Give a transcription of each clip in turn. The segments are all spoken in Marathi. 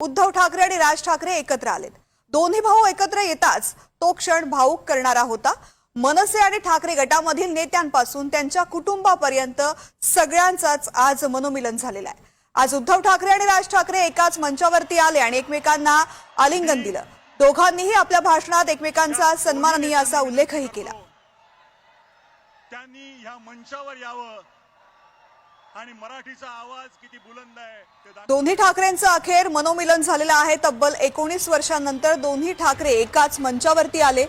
उद्धव ठाकरे आणि राज ठाकरे एकत्र आलेत. दोन्ही भाऊ एकत्र येताच तो क्षण भाऊक करणारा होता. मनसे आणि ठाकरे गटामधील नेत्यांपासून त्यांच्या कुटुंबापर्यंत सगळ्यांचाच आज मनोमिलन झालेलं आहे. आज उद्धव ठाकरे आणि राज ठाकरे एकाच मंचावरती आले आणि एकमेकांना आलिंगन दिलं. दोघांनीही आपल्या भाषणात एकमेकांचा सन्माननीय असा उल्लेखही केला. त्यांनी या मंचावर यावं. आणि मराठीचा आवाज किती बुलंद आहे दोन्ही ठाकरेंचं अखेर मनोमिलन झालेलं आहे. तब्बल एकोणीस वर्षांनंतर दोन्ही ठाकरे एकाच मंचावरती आले.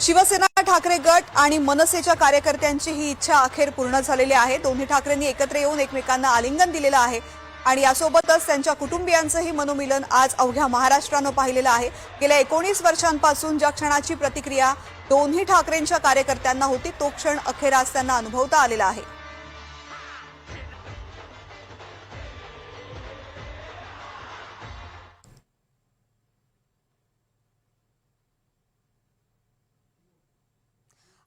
शिवसेना ठाकरे गट आणि मनसेच्या कार्यकर्त्यांची ही इच्छा अखेर पूर्ण झालेली आहे. दोन्ही ठाकरेंनी एकत्र येऊन एकमेकांना आलिंगन दिलेलं आहे. आणि यासोबतच त्यांच्या कुटुंबियांचंही मनोमिलन आज अवघ्या महाराष्ट्रानं पाहिलेलं आहे. गेल्या एकोणीस वर्षांपासून ज्या क्षणाची प्रतिक्रिया दोन्ही ठाकरेंच्या कार्यकर्त्यांना होती तो क्षण अखेर आज त्यांना अनुभवता आलेला आहे.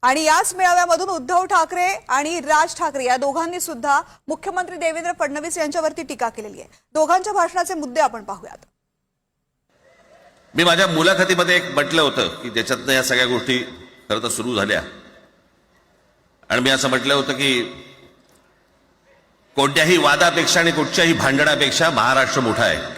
आणि याच मेळाव्यामधून उद्धव ठाकरे आणि राज ठाकरे या दोघांनी सुद्धा मुख्यमंत्री देवेंद्र फडणवीस यांच्यावरती टीका केलेली आहे. दोघांच्या भाषणाचे मुद्दे आपण पाहूयात. मी माझ्या मुलाखतीमध्ये एक म्हटलं होतं की ज्याच्यातनं या सगळ्या गोष्टी खरं तर सुरू झाल्या. आणि मी असं म्हटलं होतं की कोणत्याही वादापेक्षा आणि कुठच्याही भांडणापेक्षा महाराष्ट्र मोठा आहे.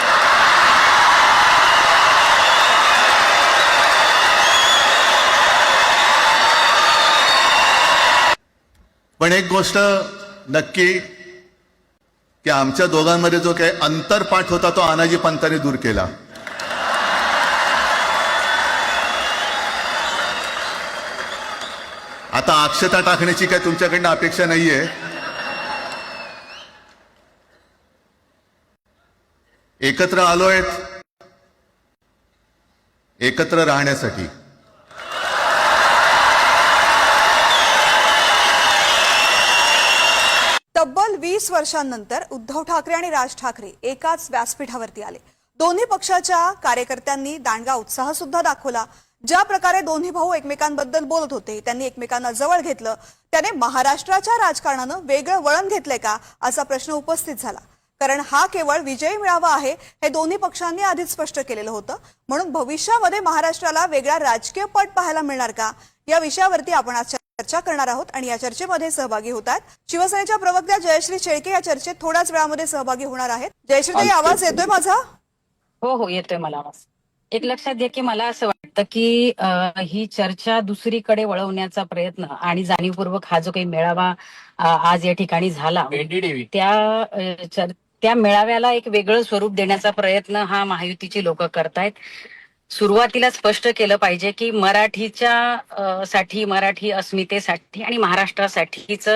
पण एक गोष्ट नक्की की आमच्या दोघांमध्ये जो काही अंतरपाठ होता तो आनाजी पंतांनी दूर केला. आता अक्षता टाकण्याची काय तुमच्याकडनं अपेक्षा नाहीये. एकत्र आलोय एकत्र राहण्यासाठी तब्बल वीस वर्षांनंतर उद्धव ठाकरे आणि राज ठाकरे एकाच व्यासपीठावरती आले. दोन्ही पक्षाच्या कार्यकर्त्यांनी दांडगा उत्साह सुद्धा दाखवला. ज्या प्रकारे दोन्ही भाऊ एकमेकांबद्दल बोलत होते त्यांनी एकमेकांना जवळ घेतलं त्याने महाराष्ट्राच्या राजकारणानं वेगळं वळण घेतलंय का असा प्रश्न उपस्थित झाला. कारण हा केवळ विजयी मिळावा आहे हे दोन्ही पक्षांनी आधीच स्पष्ट केलेलं होतं. म्हणून भविष्यामध्ये महाराष्ट्राला वेगळा राजकीय पट पाहायला मिळणार का या विषयावरती आपण आज चर्चा करणार आहोत आणि या चर्चेमध्ये सहभागी होत आहेत शिवसेनेच्या प्रवक्त्या जयश्री शेळके या चर्चेत थोड्याच वेळामध्ये सहभागी होणार आहेत. जयश्री ताई आवाज येतोय माझा? हो हो येतोय मला आवाज. एक लक्षात घ्या की मला असं वाटतं की ही चर्चा दुसरीकडे वळवण्याचा प्रयत्न आणि जाणीवपूर्वक हा जो काही मेळावा आज या ठिकाणी झाला त्या त्या मेळाव्याला एक वेगळं स्वरूप देण्याचा प्रयत्न हा महायुतीची लोक करतायत. सुरुवातीला स्पष्ट केलं पाहिजे की मराठीच्या साठी मराठी अस्मितेसाठी आणि महाराष्ट्रासाठीच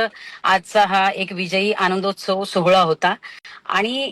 आजचा हा एक विजयी आनंदोत्सव सोहळा होता. आणि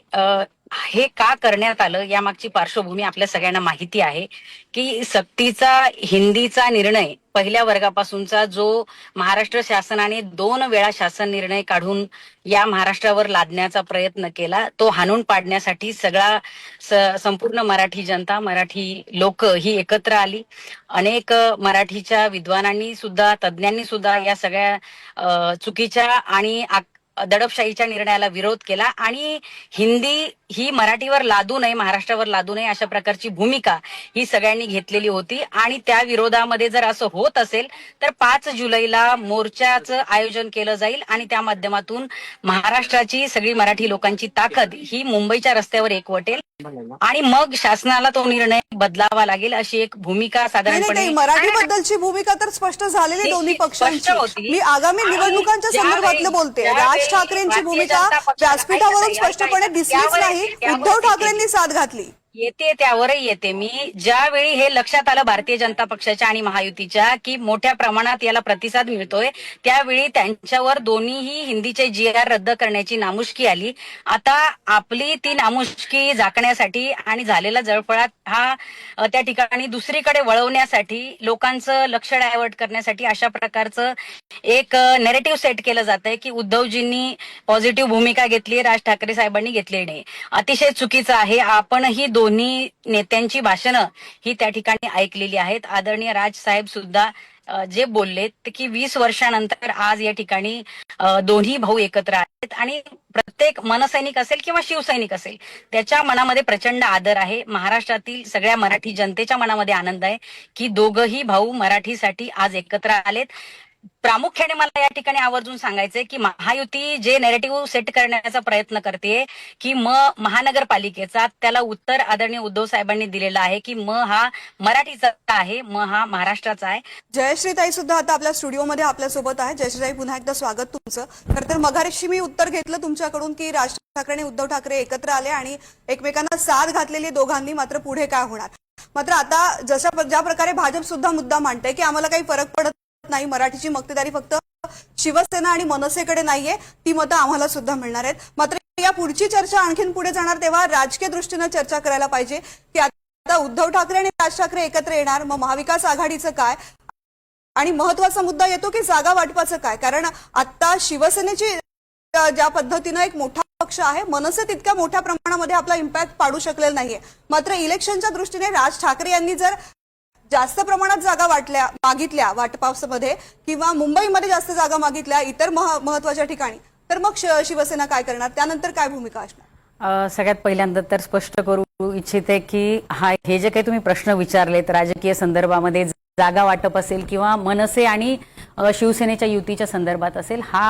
हे का करण्यात आलं यामागची पार्श्वभूमी आपल्या सगळ्यांना माहिती आहे की सक्तीचा हिंदीचा निर्णय पहिल्या वर्गापासूनचा जो महाराष्ट्र शासनाने दोन वेळा शासन निर्णय काढून या महाराष्ट्रावर लादण्याचा प्रयत्न केला तो हाणून पाडण्यासाठी सगळा संपूर्ण मराठी जनता मराठी लोक ही एकत्र आली. अनेक मराठीच्या विद्वानांनी सुद्धा तज्ज्ञांनी सुद्धा या सगळ्या चुकीच्या आणि दडपशाहीच्या निर्णयाला विरोध केला आणि हिंदी ही मराठीवर लादू नये महाराष्ट्रावर लादू नये अशा प्रकारची भूमिका ही सगळ्यांनी घेतलेली होती. आणि त्या विरोधामध्ये जर असं होत असेल तर पाच जुलैला मोर्चाचं आयोजन केलं जाईल आणि त्या माध्यमातून महाराष्ट्राची सगळी मराठी लोकांची ताकद ही मुंबईच्या रस्त्यावर एकवटेल. आणि मग शासनाला तो निर्णय बदलावा लागेल अशी एक भूमिका साधारणपणे नाही, मराठीबद्दलची भूमिका तर स्पष्ट झालेली दोन्ही पक्षांची. होती. मी आगामी निवडणुकांच्या संदर्भातलं बोलते. राज ठाकरेंची भूमिका व्यासपीठावरून स्पष्टपणे दिसलीच नाही. उद्धव ठाकरेंनी साथ घातली. येते त्यावरही येते. मी ज्यावेळी हे लक्षात आलं भारतीय जनता पक्षाच्या आणि महायुतीच्या की मोठ्या प्रमाणात याला प्रतिसाद मिळतोय त्यावेळी त्यांच्यावर दोन्हीही हिंदीचे जी आर रद्द करण्याची नामुष्की आली. आता आपली ती नामुष्की झाकण्यासाठी आणि झालेला जळफळात हा त्या ठिकाणी दुसरीकडे वळवण्यासाठी लोकांचं लक्ष डायव्हर्ट करण्यासाठी अशा प्रकारचं एक नेरेटिव्ह सेट केलं जात आहे की उद्धवजींनी पॉझिटिव्ह भूमिका घेतली राज ठाकरे साहेबांनी घेतली नाही. अतिशय चुकीचं आहे. आपणही दोन्ही नेत्यांची भाषणं ही त्या ठिकाणी ऐकलेली आहेत. आदरणीय राज साहेब सुद्धा जे बोललेत की वीस वर्षानंतर आज या ठिकाणी दोन्ही भाऊ एकत्र आहेत आणि प्रत्येक मनसैनिक असेल किंवा शिवसैनिक असेल त्याच्या मनामध्ये प्रचंड आदर आहे. महाराष्ट्रातील सगळ्या मराठी जनतेच्या मनामध्ये आनंद आहे की दोघही भाऊ मराठीसाठी आज एकत्र आलेत. प्रामुख्याने मला या ठिकाणी आवर्जून सांगायचंय की महायुती जे नेरेटिव्ह सेट करण्याचा प्रयत्न करते की म महानगरपालिकेचा त्याला उत्तर आदरणीय उद्धव साहेबांनी दिलेलं आहे की म हा मराठीचा आहे म हा महाराष्ट्राचा आहे. जयश्रीताई सुद्धा आता आपल्या स्टुडिओमध्ये आपल्यासोबत आहे. जयश्रीताई पुन्हा एकदा स्वागत तुमचं. खरं तर मगाशी मी उत्तर घेतलं तुमच्याकडून की राज ठाकरे आणि उद्धव ठाकरे एकत्र आले आणि एकमेकांना साथ घातलेली दोघांनी मात्र पुढे काय होणार? मात्र आता जशा ज्या प्रकारे भाजप सुद्धा मुद्दा मांडते की आम्हाला काही फरक पडत नाही. मराठीची मक्तेदारी फक्त शिवसेना आणि मनसेकडे नाहीये. ती मतं आम्हाला सुद्धा मिळणार आहेत. मात्र या पुढची चर्चा आणखीन पुढे जाणार तेव्हा राजकीय दृष्टीनं चर्चा करायला पाहिजे. की आता उद्धव ठाकरे आणि राज ठाकरे एकत्र येणार. मग महाविकास आघाडीचं काय? आणि महत्त्वाचा मुद्दा येतो की जागा वाटपाचं काय? कारण आता शिवसेनेची ज्या पद्धतीनं एक मोठा पक्ष आहे मनसे तितक्या मोठ्या प्रमाणामध्ये आपला इम्पॅक्ट पाडू शकलेला नाहीये. मात्र इलेक्शनच्या दृष्टीने राज ठाकरे यांनी जर जास्त प्रमाणात जागा वाटल्या मागितल्या वाटपासमध्ये किंवा मुंबईमध्ये जास्त जागा मागितल्या इतर महत्त्वाच्या ठिकाणी. तर मग शिवसेना काय करणार? त्यानंतर काय भूमिका असणार? सगळ्यात पहिल्यांदा तर स्पष्ट करू इच्छिते की हा हे जे काही तुम्ही प्रश्न विचारलेत राजकीय संदर्भामध्ये जागा वाटप असेल किंवा मनसे आणि शिवसेनेच्या युतीच्या संदर्भात असेल हा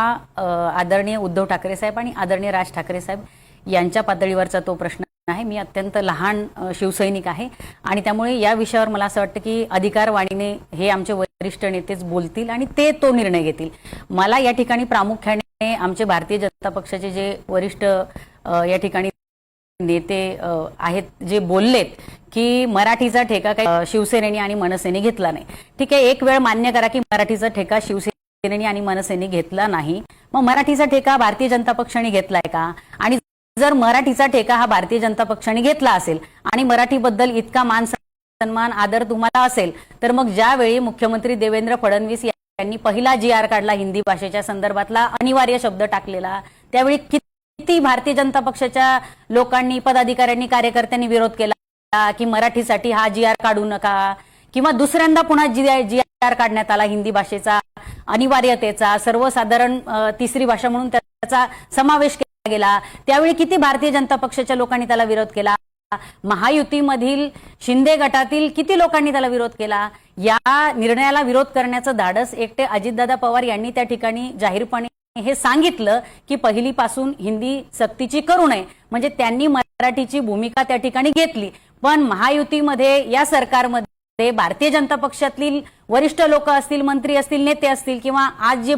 आदरणीय उद्धव ठाकरे साहेब आणि आदरणीय राज ठाकरे साहेब यांच्या पातळीवरचा तो प्रश्न आहे मी अत्यंत लहान शिवसैनिक आहे. आणि त्यामुळे या विषयावर मला असं वाटतं की अधिकारवाणीने हे आमचे वरिष्ठ नेतेच बोलतील आणि ते तो निर्णय घेतील. मला या ठिकाणी प्रामुख्याने आमचे भारतीय जनता पक्षाचे जे वरिष्ठ या ठिकाणी नेते आहेत जे बोललेत की मराठीचा ठेका काही शिवसेनेने आणि मनसेने घेतला नाही. ठीक आहे एक वेळ मान्य करा की मराठीचा ठेका शिवसेनेने आणि मनसेने घेतला नाही. मग मराठीचा ठेका भारतीय जनता पक्षाने घेतलाय का? आणि जर मराठीचा ठेका हा भारतीय जनता पक्षाने घेतला असेल आणि मराठीबद्दल इतका मान सन्मान आदर तुम्हाला असेल तर मग ज्यावेळी मुख्यमंत्री देवेंद्र फडणवीस यांनी पहिला जी आर काढला हिंदी भाषेच्या संदर्भातला अनिवार्य शब्द टाकलेला त्यावेळी किती भारतीय जनता पक्षाच्या लोकांनी पदाधिकाऱ्यांनी कार्यकर्त्यांनी विरोध केला की मराठीसाठी हा जी आर काढू नका किंवा दुसऱ्यांदा पुन्हा जी जी आर काढण्यात आला हिंदी भाषेचा अनिवार्यतेचा सर्वसाधारण तिसरी भाषा म्हणून त्याचा समावेश गेला. त्यावेळी किती भारतीय जनता पक्षाच्या लोकांनी त्याला विरोध केला? महायुतीमधील शिंदे गटातील किती लोकांनी त्याला विरोध केला? या निर्णयाला विरोध करण्याचं धाडस एकटे अजितदादा पवार यांनी त्या ठिकाणी जाहीरपणे हे सांगितलं की पहिलीपासून हिंदी सक्तीची करू नये. म्हणजे त्यांनी मराठीची भूमिका त्या ठिकाणी घेतली. पण महायुतीमध्ये या सरकारमध्ये भारतीय जनता पक्षातील वरिष्ठ लोक असतील मंत्री असतील नेते असतील किंवा आज जे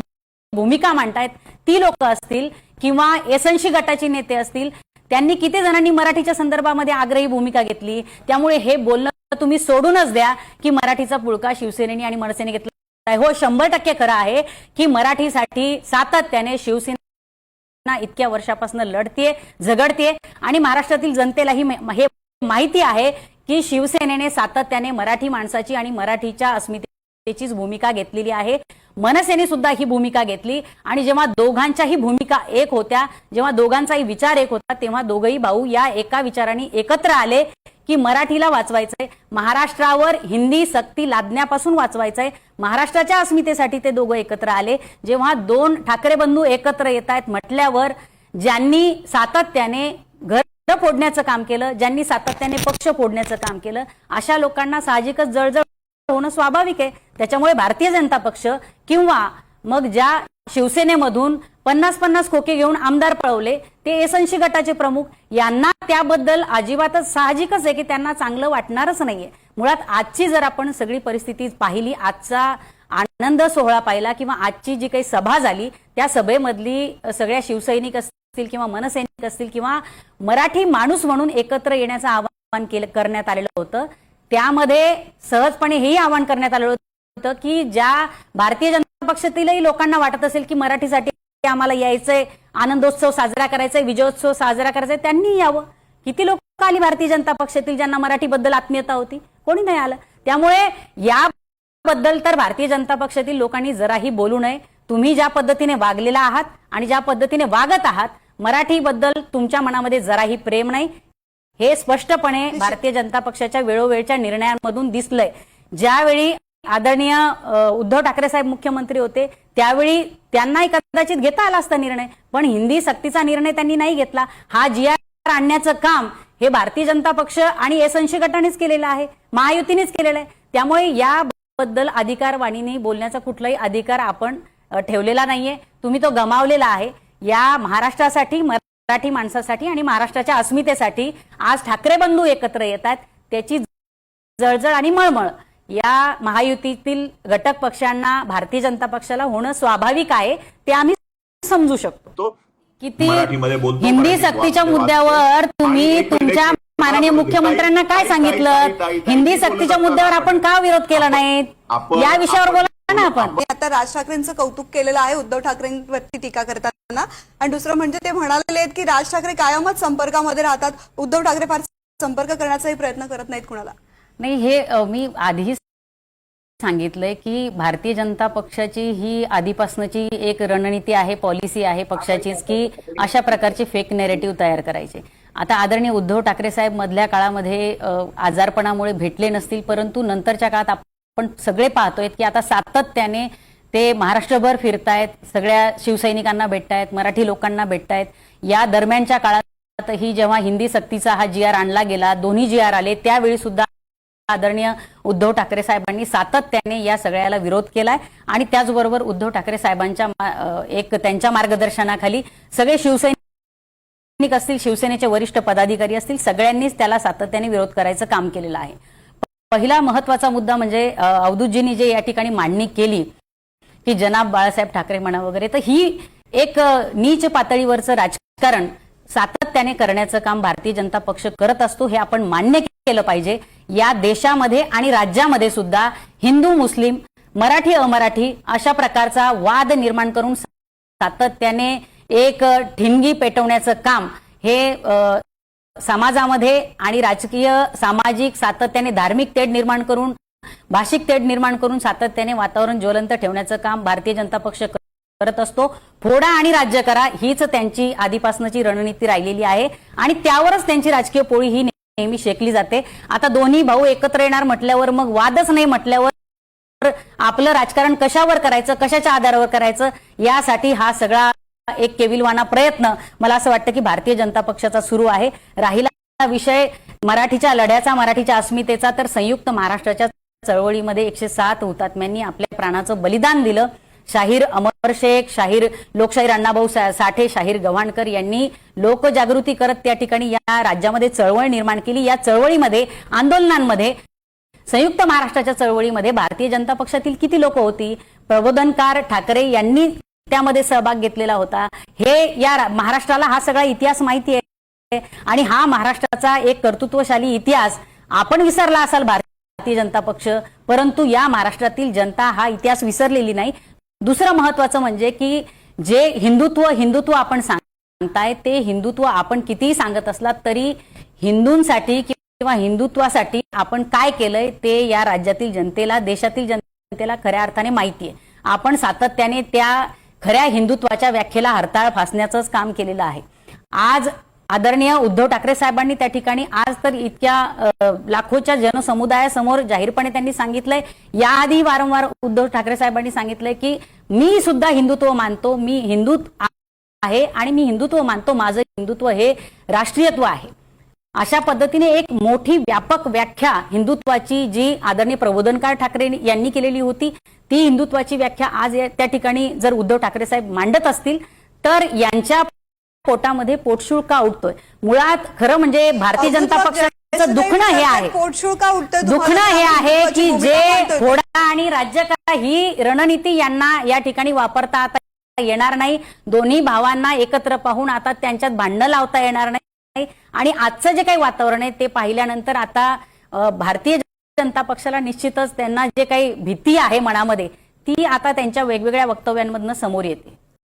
भूमिका मांडतायत ती लोक असतील किंवा एसएनशी गटाचे नेते असतील त्यांनी किती जणांनी मराठीच्या संदर्भामध्ये आग्रही भूमिका घेतली त्यामुळे हे बोलणं तुम्ही सोडूनच द्या की मराठीचा पुळका शिवसेनेने आणि मनसेने घेतला आहे. हो शंभर टक्के खरं आहे की मराठीसाठी सातत्याने शिवसेना इतक्या वर्षापासून लढतीये झगडतीये आणि महाराष्ट्रातील जनतेलाही हे माहिती आहे की शिवसेनेने सातत्याने मराठी माणसाची आणि मराठीच्या अस्मितेचीच भूमिका घेतलेली आहे मनसेने सुद्धा ही भूमिका घेतली. आणि जेव्हा दोघांच्याही भूमिका एक होत्या जेव्हा दोघांचाही विचार एक होता तेव्हा दोघही भाऊ या एका विचाराने एकत्र आले की मराठीला वाचवायचंय. महाराष्ट्रावर हिंदी सक्ती लादण्यापासून वाचवायचंय. महाराष्ट्राच्या अस्मितेसाठी ते दोघं एकत्र आले. जेव्हा दोन ठाकरे बंधू एकत्र येत आहेत म्हटल्यावर ज्यांनी सातत्याने घर फोडण्याचं काम केलं ज्यांनी सातत्याने पक्ष फोडण्याचं काम केलं अशा लोकांना साहजिकच जळजळ होणं स्वाभाविक आहे. त्याच्यामुळे भारतीय जनता पक्ष किंवा मग ज्या शिवसेनेमधून पन्नास पन्नास खोके घेऊन आमदार पळवले ते एसएनशी गटाचे प्रमुख यांना त्याबद्दल अजिबातच साहजिकच आहे की त्यांना चांगलं वाटणारच नाहीये. मुळात आजची जर आपण सगळी परिस्थिती पाहिली आजचा आनंद सोहळा पाहिला किंवा आजची जी काही सभा झाली त्या सभेमधली सगळ्या शिवसैनिक असतील किंवा मनसैनिक असतील किंवा मराठी माणूस म्हणून एकत्र येण्याचं आवाहन केलं करण्यात आलेलं होतं. त्यामध्ये सहजपणे हेही आवाहन करण्यात आलेलं होतं की ज्या भारतीय जनता पक्षातीलही लोकांना वाटत असेल की मराठीसाठी आम्हाला यायचंय आनंदोत्सव साजरा करायचा विजयोत्सव साजरा करायचा त्यांनी यावं. किती लोक आली भारतीय जनता पक्षातील ज्यांना मराठीबद्दल आत्मीयता होती? कोणी नाही आलं. त्यामुळे याबद्दल तर भारतीय जनता पक्षातील लोकांनी जराही बोलू नये. तुम्ही ज्या पद्धतीने वागलेला आहात आणि ज्या पद्धतीने वागत आहात मराठीबद्दल तुमच्या मनामध्ये जराही प्रेम नाही. हे स्पष्टपणे भारतीय जनता पक्षाच्या वेळोवेळच्या निर्णयांमधून दिसलंय. ज्यावेळी आदरणीय उद्धव ठाकरे साहेब मुख्यमंत्री होते त्यावेळी त्यांनाही कदाचित घेता आला असता निर्णय पण हिंदी सक्तीचा निर्णय त्यांनी नाही घेतला. हा जी आर आणण्याचं काम हे भारतीय जनता पक्ष आणि एसऐंशी गटानेच केलेलं आहे महायुतीनेच केलेलं आहे. त्यामुळे याबद्दल अधिकारवाणीने बोलण्याचा कुठलाही अधिकार आपण ठेवलेला नाहीये. तुम्ही तो गमावलेला आहे. या महाराष्ट्रासाठी मराठी माणसासाठी आणि महाराष्ट्राच्या अस्मितेसाठी आज ठाकरे बंधू एकत्र येत आहेत त्याची जळजळ आणि मळमळ. या महायुतीतील घटक पक्षांना भारतीय जनता पक्षाला होणं स्वाभाविक आहे ते आम्ही समजू शकतो. किती हिंदी सक्तीच्या मुद्द्यावर. तुम्ही तुमच्या माननीय मुख्यमंत्र्यांना काय सांगितलं? हिंदी सक्तीच्या. मुद्द्यावर आपण का विरोध केला नाही या विषयावर बोला ना आपण. आता राज ठाकरेंचं कौतुक केलेलं आहे उद्धव ठाकरेंवरती टीका करताना. आणि दुसरं म्हणजे ते म्हणालेले आहेत की राज ठाकरे कायमच संपर्कामध्ये राहतात. उद्धव ठाकरे फार संपर्क करण्याचाही प्रयत्न करत नाहीत कुणाला. नाही हे मी आधीही सांगितलंय की भारतीय जनता पक्षाची ही आधीपासनची एक रणनीती आहे पॉलिसी आहे पक्षाचीच की अशा प्रकारचे फेक नेरेटिव्ह तयार करायचे. आता आदरणीय उद्धव ठाकरे साहेब मधल्या काळामध्ये आजारपणामुळे भेटले नसतील परंतु नंतरच्या काळात आपण सगळे पाहतोय की आता सातत्याने ते महाराष्ट्रभर फिरतायत सगळ्या शिवसैनिकांना भेटतायत मराठी लोकांना भेटतायत. या दरम्यानच्या काळात ही जेव्हा हिंदी सक्तीचा हा जी आर आणला गेला दोन्ही जी आर आले त्यावेळी सुद्धा आदरणीय उद्धव ठाकरे साहेबांनी सातत्याने या सगळ्याला विरोध केलाय. आणि त्याचबरोबर उद्धव ठाकरे साहेबांच्या मा- एक त्यांच्या मार्गदर्शनाखाली सगळे शिवसैनिक असतील शिवसेनेचे वरिष्ठ पदाधिकारी असतील सगळ्यांनीच त्याला सातत्याने विरोध करायचं काम केलेलं आहे. पहिला महत्त्वाचा मुद्दा म्हणजे अवधूतजींनी जे या ठिकाणी मांडणी केली की जनाब बाळासाहेब ठाकरे म्हणा वगैरे तर ही एक नीच पातळीवरचं राजकारण सातत्याने करण्याचं काम भारतीय जनता पक्ष करत असतो हे आपण मान्य केलं पाहिजे. या देशामध्ये आणि राज्यामध्ये सुद्धा हिंदू मुस्लिम मराठी अमराठी अशा प्रकारचा वाद निर्माण करून सातत्याने एक ठिणगी पेटवण्याचं काम हे समाजामध्ये आणि राजकीय सामाजिक सातत्याने धार्मिक तेढ निर्माण करून भाषिक तेढ निर्माण करून सातत्याने वातावरण ज्वलंत ठेवण्याचं काम भारतीय जनता पक्ष करत असतो. फोडा आणि राज्य करा हीच त्यांची आधीपासूनची रणनीती राहिलेली आहे आणि त्यावरच त्यांची राजकीय पोळी ही नेहमी शेकली जाते. आता दोन्ही भाऊ एकत्र येणार म्हटल्यावर मग वादच नाही म्हटल्यावर आपलं राजकारण कशावर करायचं कशाच्या आधारावर करायचं यासाठी हा सगळा एक केविलवाना प्रयत्न. मला असं वाटतं की भारतीय जनता पक्षाचा सुरू आहे. राहिला विषय मराठीच्या लढ्याचा मराठीच्या अस्मितेचा तर संयुक्त महाराष्ट्राच्या चळवळीमध्ये एकशे सात हुतात्म्यांनी आपल्या प्राणाचं बलिदान दिलं. शाहीर अमर शेख शाहीर लोकशाहीर अण्णाभाऊ साठे शाहीर गव्हाणकर यांनी लोकजागृती करत त्या ठिकाणी या राज्यामध्ये चळवळ निर्माण केली. या चळवळीमध्ये आंदोलनांमध्ये संयुक्त महाराष्ट्राच्या चळवळीमध्ये भारतीय जनता पक्षातील किती लोक होती? प्रबोधनकार ठाकरे यांनी त्यामध्ये सहभाग घेतलेला होता. हे या महाराष्ट्राला हा सगळा इतिहास माहिती आहे आणि हा महाराष्ट्राचा एक कर्तृत्वशाली इतिहास आपण विसरला असाल भारतीय जनता पक्ष परंतु या महाराष्ट्रातील जनता हा इतिहास विसरलेली नाही. दुसरं महत्वाचं म्हणजे की जे हिंदुत्व हिंदुत्व आपण सांगताय ते हिंदुत्व आपण कितीही सांगत असलात तरी हिंदूंसाठी किंवा हिंदुत्वासाठी आपण काय केलंय ते या राज्यातील जनतेला देशातील जनतेला खऱ्या अर्थाने माहिती आहे. आपण सातत्याने त्या खऱ्या हिंदुत्वाच्या व्याख्येला हरताळ फासण्याचंच काम केलेलं आहे. आज आदरणीय उद्धव ठाकरे साहेबांनी त्या ठिकाणी आज तर इतक्या लाखोच्या जनसमुदायासमोर जाहीरपणे त्यांनी सांगितलंय. याआधी वारंवार उद्धव ठाकरे साहेबांनी सांगितलंय की मी सुद्धा हिंदुत्व मानतो मी हिंदू आहे आणि मी हिंदुत्व मानतो माझं हिंदुत्व हे राष्ट्रीयत्व आहे. अशा पद्धतीने एक मोठी व्यापक व्याख्या हिंदुत्वाची जी आदरणीय प्रबोधनकार ठाकरे यांनी केलेली होती ती हिंदुत्वाची व्याख्या आज त्या ठिकाणी जर उद्धव ठाकरे साहेब मांडत असतील तर यांच्या पोटामध्ये पोटशूळ का उठतोय. मुळात खरं म्हणजे भारतीय जनता पक्षाचं दुखणं हे आहे. पोटशूळ का उठतं दुखणं हे आहे की जे थोडा फोडा आणि राज्य करा ही रणनीती यांना या ठिकाणी वापरता आता येणार नाही. दोन्ही भावांना एकत्र पाहून आता त्यांच्यात भांडणं लावता येणार नाही. आणि आजचं जे काही वातावरण आहे ते पाहिल्यानंतर आता भारतीय जनता पक्षाला निश्चितच त्यांना जे काही भीती आहे मनामध्ये ती आता त्यांच्या वेगवेगळ्या वक्तव्यांमधनं समोर येते.